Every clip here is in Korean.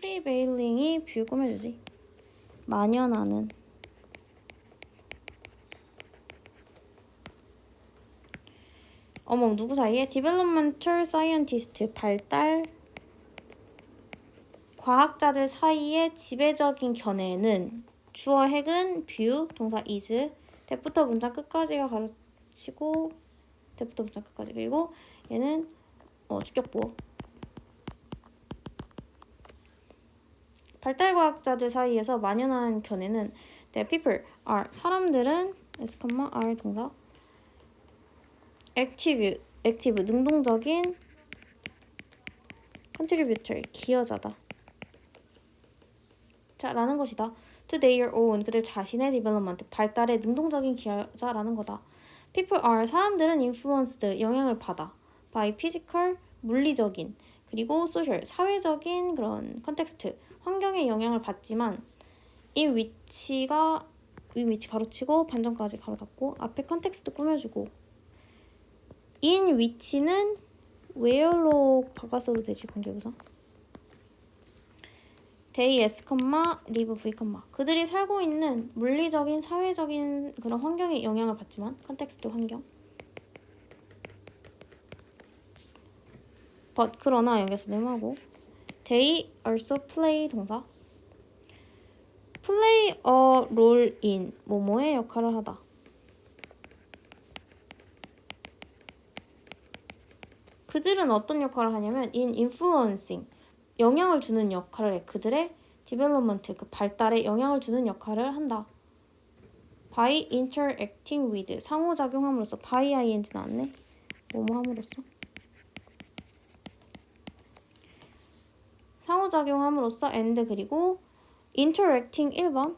prevailing이 뷰 꾸며주지. 만연하는. 어머 누구 사이에? Developmental scientist 발달. 과학자들 사이의 지배적인 견해는 주어 핵은 뷰 동사 is. 대부터 문장 끝까지가 가르치고 대부터 문장 끝까지. 그리고 얘는 어, 주격보 발달 과학자들 사이에서 만연한 견해는 that people are 사람들은 s, are 동사 active active 능동적인 contributor 기여자다. 자, 라는 것이다. To their own 그들 자신의 development 발달에 능동적인 기여자라는 거다. People are 사람들은 influenced 영향을 받아 by physical 물리적인 그리고 social 사회적인 그런 컨텍스트 환경의 영향을 받지만 이 위치가 이 위치 가로치고 반전까지 가로닫고 앞에 컨텍스트 꾸며주고 in 위치는 where로 바꿔써도 되지 관계부사. they s, live v, 그들이 살고 있는 물리적인 사회적인 그런 환경에 영향을 받지만 컨텍스트 환경. But 그러나 여기서 네모하고 they also play 동사 play a role in 뭐뭐의 역할을 하다 그들은 어떤 역할을 하냐면 in influencing 영향을 주는 역할을 해. 그들의 development 그 발달에 영향을 주는 역할을 한다. by interacting with 상호작용함으로써 by ing 나왔네. 뭐뭐 함으로써 상호작용함으로써 and 그리고 interacting 1번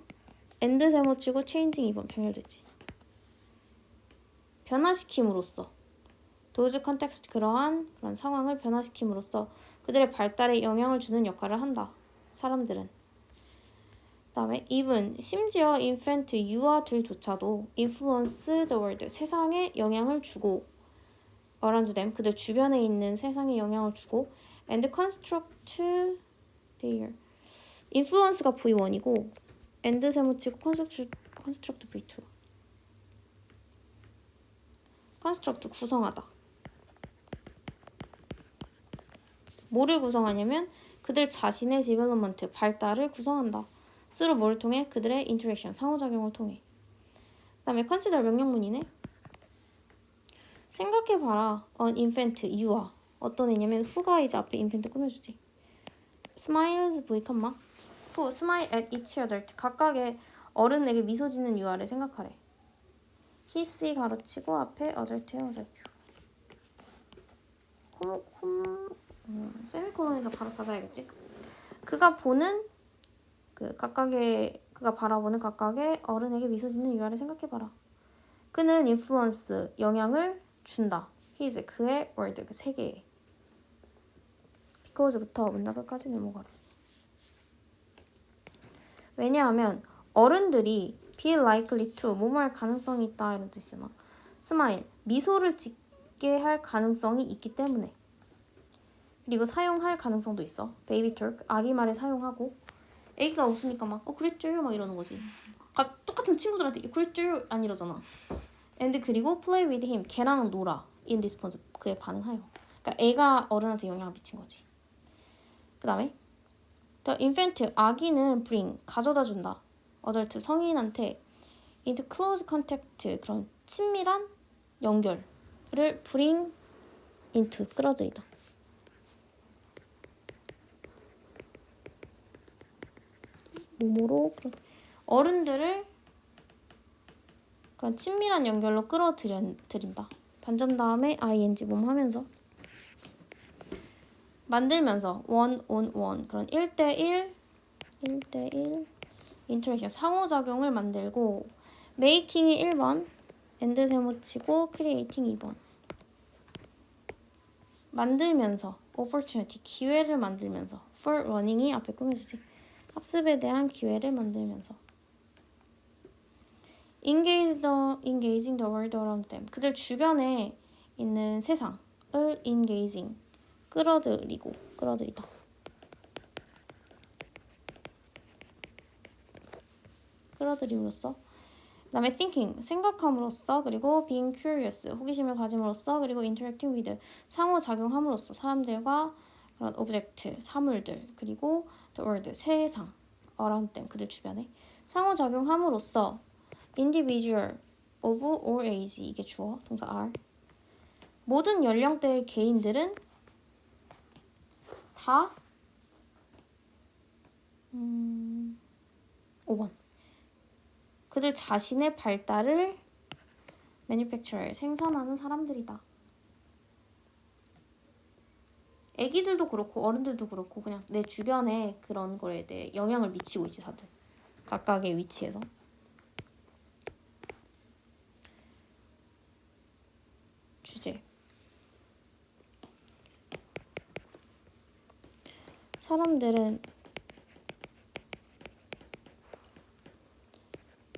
and 세모치고 changing 2번 병렬되지. 변화시킴으로써 도즈 컨텍스트 그러한 그런 상황을 변화시킴으로써 그들의 발달에 영향을 주는 역할을 한다. 사람들은. 그다음에 even 심지어 infant 유아들조차도 influence the world 세상에 영향을 주고 around them 그들 주변에 있는 세상에 영향을 주고 and construct their influence가 V1이고 and 세모치고 construct construct V2 construct 구성하다 뭐를 구성하냐면 그들 자신의 디벨롭먼트, 발달을 구성한다. 스로 뭘 통해? 그들의 인터랙션, 상호작용을 통해. 그 다음에 컨시더 명령문이네. 생각해봐라. on infant, 유아. 어떤 애냐면 후가 이제 앞에 infant 꾸며주지. smiles, v. 후, smile at each other. 각각의 어른에게 미소 짓는 유아를 생각하래. see 가로치고 앞에 other트에 other. 콤, 콤, 음, 세미콜론에서 바로 닫아야겠지. 그가 보는 그 각각의 그가 바라보는 각각의 어른에게 미소 짓는 유아를 생각해봐라. 그는 인플루언스 영향을 준다. his 그의 word 그 세계에. 문장 끝까지 넘어가라. 왜냐하면 어른들이 be likely to 뭐뭐할 가능성이 있다 이런 뜻이잖아. smile 미소를 짓게 할 가능성이 있기 때문에. 그리고 사용할 가능성도 있어. 베이비 톨크 아기 말에 사용하고 애기가 웃으니까 막 어 그랬죠요 막 이러는 거지. 가, 똑같은 친구들한테 그랬죠요 안 이러잖아. and 그리고 play with him 걔랑 놀아 in response 그에 반응하여. 그러니까 애가 어른한테 영향을 미친 거지. 그 다음에 the infant 아기는 bring 가져다 준다. adult 성인한테 into close contact 그런 친밀한 연결을 bring into 끌어들이다. 몸으로 그런 어른들을 그런 친밀한 연결로 끌어들인다. 반점 다음에 ing 몸 하면서 만들면서 one on one 그런 1대1 1대1 인터랙션 상호작용을 만들고 메이킹이 1번 엔드 세모치고 크리에이팅 2번. 만들면서 opportunity 기회를 만들면서 for running이 앞에 꾸며주지. 학습에 대한 기회를 만들면서. Engage the, engaging the world around them. 그들 주변에 있는 세상을 engaging 끌어들이고 끌어들이다. 끌어들임으로써 그 다음에 thinking, 생각함으로써 그리고 being curious, 호기심을 가짐으로써 그리고 interacting with, 상호작용함으로써 사람들과 그런 오브젝트, 사물들 그리고 the world, 세상, around them, 그들 주변에 상호작용함으로써 individual of all age, 이게 주어, 동사 r 모든 연령대의 개인들은 다? 음, 5번. 그들 자신의 발달을 manufacture 생산하는 사람들이다. 애기들도 그렇고 어른들도 그렇고 그냥 내 주변에 그런 거에 대해 영향을 미치고 있지 다들. 각각의 위치에서. 주제 사람들은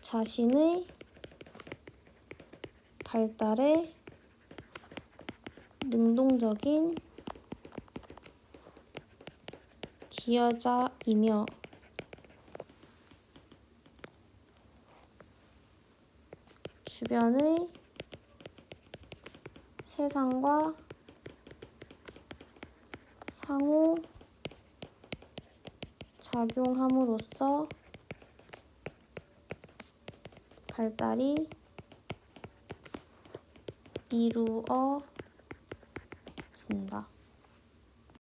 자신의 발달에 능동적인 기여자이며 주변의 세상과 상호 작용함으로써 발달이 이루어진다.